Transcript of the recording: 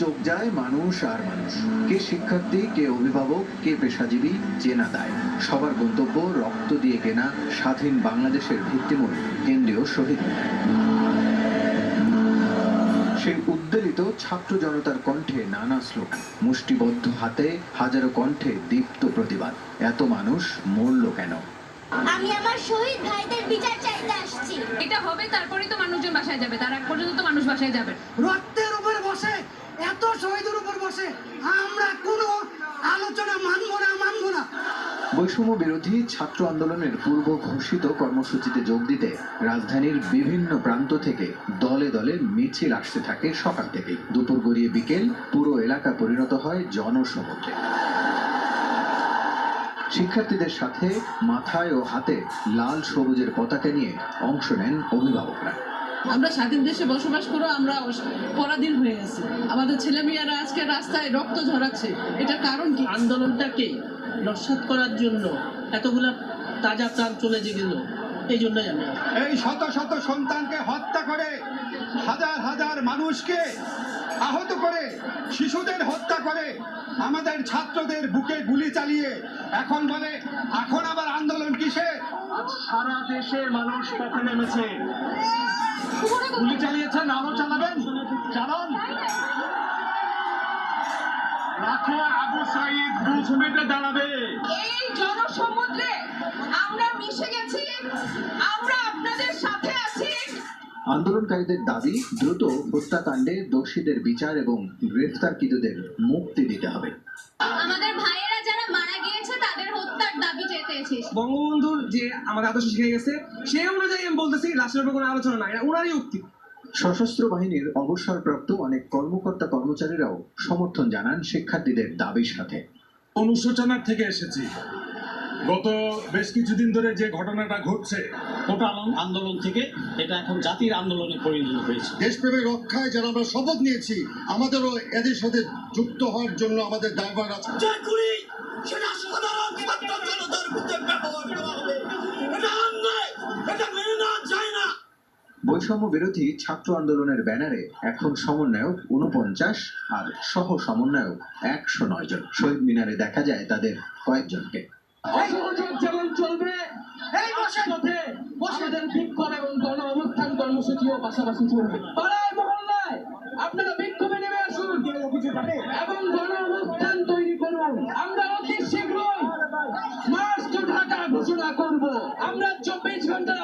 চোখ যায় মানুষ আর মানুষ। কে শিক্ষার্থী কে অভিভাবক কে পেশাজীবী চেনা দায় সবার গন্তব্য রক্ত দিয়ে কেনা স্বাধীন বাংলাদেশের ভিত্তিমূল কেন্দ্রীয় শহীদ মিনার। সেই উদ্বেলিত ছাত্র জনতার কণ্ঠে নানা স্লোগান। মুষ্টিবদ্ধ হাতে হাজারো কণ্ঠে দীপ্ত প্রতিবাদ। এত মানুষ মরল কেন? আমি আমার শহীদ ভাইদের বিচার চাইতে আসছি। এটা হবে তারপরেই তো মানুষজন বাসায় যাবে। তার আগ পর্যন্ত তো মানুষ বাসায় যাবে। না। রক্তের উপর বসে এত শহীদের উপর বসে আমরা কোনো আলোচনা মানবো না মানবো না। বৈষম্য বিরোধী ছাত্র আন্দোলনের পূর্ব ঘোষিত কর্মসূচিতে যোগ দিতে রাজধানীর বিভিন্ন প্রান্ত থেকে দলে দলে মিছিল আসতে থাকে সকাল থেকে দুপুর গড়িয়ে বিকেল, পুরো এলাকা পরিণত হয় জনসমুদ্রে। শিক্ষার্থীদের সাথে মাথায় ও হাতে লাল সবুজের পতাকা নিয়ে অংশ নেন অভিভাবকরা। আমরা স্বাধীন দেশে বসবাস করে আমরা পরাধীন হয়ে গেছি। আমাদের ছেলেমেয়েরা আজকে রাস্তায় রক্ত ঝরাচ্ছে। এটার কারণ কি? আন্দোলনটাকে নস্বাত করার জন্য এতগুলা তাজা প্রাণ চলে যে গেল এই জন্যই আমি এই শত শত সন্তানকে হত্যা করে হাজার হাজার মানুষকে আহত করে শিশুদের হত্যা করে আমাদের ছাত্রদের বুকে গুলি চালিয়ে এখন বলে এখন আবার আন্দোলন কিসে সারা দেশের মানুষ পথে নেমেছে। গুলি চালিয়েছেন আরও চালাবেন। চালান। রাখো আবু সাইদ বুঝ মেটে দাঁড়াবে। এই জনসমুদ্রে আমরা মিশে গেছি আমরা আপনাদের সাথে আছি। আন্দোলনকারীদের দাবি দ্রুত হত্যাকাণ্ডে দোষীদের বিচার এবং গ্রেফতারকৃতদের মুক্তি দিতে হবে। আমাদের বঙ্গবন্ধুর যে আমাদের আদর্শ শিখে গেছে সেই অনুযায়ী আমি বলতেছি লাশের উপর কোনো আলোচনা নাই এটা ওনারই উক্তি। সশস্ত্র বাহিনীর অবসরপ্রাপ্ত অনেক কর্মকর্তা কর্মচারীরাও সমর্থন জানান শিক্ষার্থীদের দাবির সাথে। অনুশোচনার থেকে এসেছি। গত বেশ কিছুদিন ধরে যে ঘটনাটা ঘটছে টোটাল আন্দোলন থেকে এটা এখন জাতির আন্দোলনে পরিণত হয়েছে। দেশপ্রেমের রক্ষায় যারা আমরা শপথ নিয়েছি আমাদেরও এদের সাথে যুক্ত হওয়ার জন্য আমাদের দায়ভার আছে। সেটা সাধারণ ছাত্র জনতার বিরুদ্ধে ব্যবহার করা হবে। এটা অন্যায় এটা মেনে নেওয়া যায় না। বৈষম্য বিরোধী ছাত্র আন্দোলনের ব্যানারে এখন সমন্বয়ক উনপঞ্চাশ আর সহ সমন্বয়ক একশো নয় জন। শহীদ মিনারে দেখা যায় তাদের কয়েকজনকে। যেমন চলবে এই পথে আমাদের বিক্ষোভ এবং গণ অবস্থান কর্মসূচিও পাশাপাশি চলবে। পাড়ায় মহল্লায় আপনারা বিক্ষোভে নেমে আসুন। এবং গণ আমরা চব্বিশ ঘণ্টার